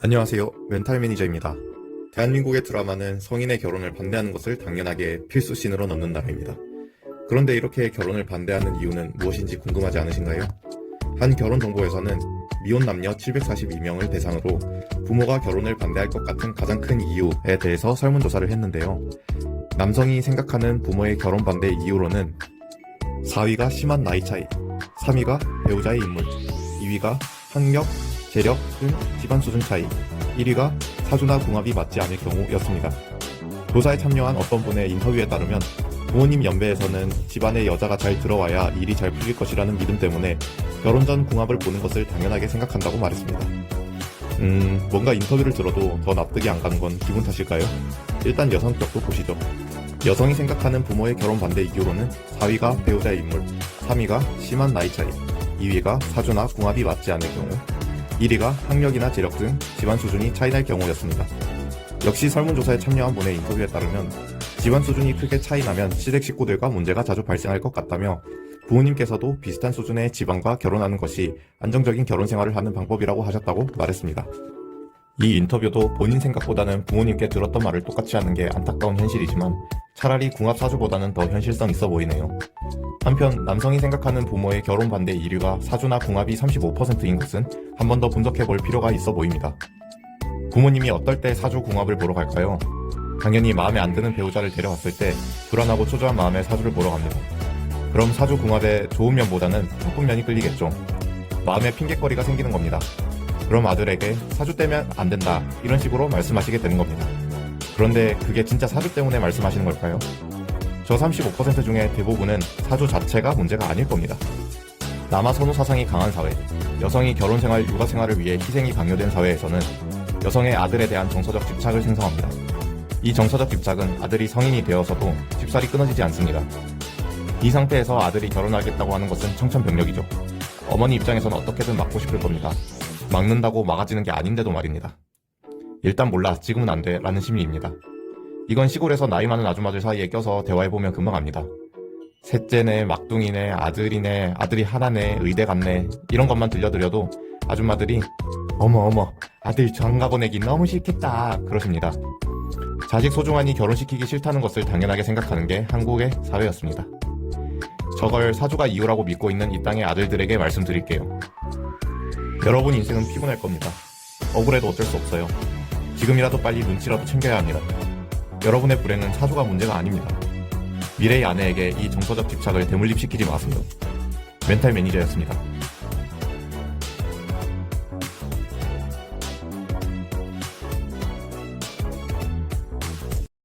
안녕하세요. 멘탈 매니저입니다. 대한민국의 드라마는 성인의 결혼을 반대하는 것을 당연하게 필수 씬으로 넣는다입니다. 그런데 이렇게 결혼을 반대하는 이유는 무엇인지 궁금하지 않으신가요? 한 결혼 정보에서는 미혼 남녀 742명을 대상으로 부모가 결혼을 반대할 것 같은 가장 큰 이유에 대해서 설문조사를 했는데요. 남성이 생각하는 부모의 결혼 반대 이유로는 4위가 심한 나이 차이, 3위가 배우자의 인물, 2위가 학력, 재력 등 집안 수준 차이, 1위가 사주나 궁합이 맞지 않을 경우였습니다. 조사에 참여한 어떤 분의 인터뷰에 따르면 부모님 연배에서는 집안에 여자가 잘 들어와야 일이 잘 풀릴 것이라는 믿음 때문에 결혼 전 궁합을 보는 것을 당연하게 생각한다고 말했습니다. 음, 뭔가 인터뷰를 들어도 더 납득이 안 가는 건 기분 탓일까요? 일단 여성격도 보시죠. 여성이 생각하는 부모의 결혼 반대 이유로는 4위가 배우자의 인물, 3위가 심한 나이 차이, 2위가 사주나 궁합이 맞지 않을 경우, 1위가 학력이나 재력 등 집안 수준이 차이날 경우였습니다. 역시 설문조사에 참여한 분의 인터뷰에 따르면 집안 수준이 크게 차이나면 시댁 식구들과 문제가 자주 발생할 것 같다며 부모님께서도 비슷한 수준의 집안과 결혼하는 것이 안정적인 결혼 생활을 하는 방법이라고 하셨다고 말했습니다. 이 인터뷰도 본인 생각보다는 부모님께 들었던 말을 똑같이 하는 게 안타까운 현실이지만 차라리 궁합 사주보다는 더 현실성 있어 보이네요. 한편 남성이 생각하는 부모의 결혼 반대 이유가 사주나 궁합이 35%인 것은 한 번 더 분석해 볼 필요가 있어 보입니다. 부모님이 어떨 때 사주 궁합을 보러 갈까요? 당연히 마음에 안 드는 배우자를 데려왔을 때 불안하고 초조한 마음에 사주를 보러 갑니다. 그럼 사주 궁합의 좋은 면보다는 나쁜 면이 끌리겠죠. 마음에 핑계거리가 생기는 겁니다. 그럼 아들에게 사주 때면 안 된다 이런 식으로 말씀하시게 되는 겁니다. 그런데 그게 진짜 사주 때문에 말씀하시는 걸까요? 저 35% 중에 대부분은 사주 자체가 문제가 아닐 겁니다. 남아 선호 사상이 강한 사회, 여성이 결혼 생활, 육아 생활을 위해 희생이 강요된 사회에서는 여성의 아들에 대한 정서적 집착을 생성합니다. 이 정서적 집착은 아들이 성인이 되어서도 쉽사리 끊어지지 않습니다. 이 상태에서 아들이 결혼하겠다고 하는 것은 청천벽력이죠. 어머니 입장에선 어떻게든 막고 싶을 겁니다. 막는다고 막아지는 게 아닌데도 말입니다. 일단 몰라, 지금은 안 돼, 라는 심리입니다. 이건 시골에서 나이 많은 아줌마들 사이에 껴서 대화해보면 금방 압니다. 셋째네, 막둥이네, 아들이네, 아들이 하나네, 의대 갔네, 이런 것만 들려드려도 아줌마들이 어머 어머, 아들 장가 보내기 너무 싫겠다, 그러십니다. 자식 소중하니 결혼시키기 싫다는 것을 당연하게 생각하는 게 한국의 사회였습니다. 저걸 사주가 이유라고 믿고 있는 이 땅의 아들들에게 말씀드릴게요. 여러분 인생은 피곤할 겁니다. 억울해도 어쩔 수 없어요. 지금이라도 빨리 눈치라도 챙겨야 합니다. 여러분의 불행은 사주가 문제가 아닙니다. 미래의 아내에게 이 정서적 집착을 대물림시키지 마세요. 멘탈 매니저였습니다.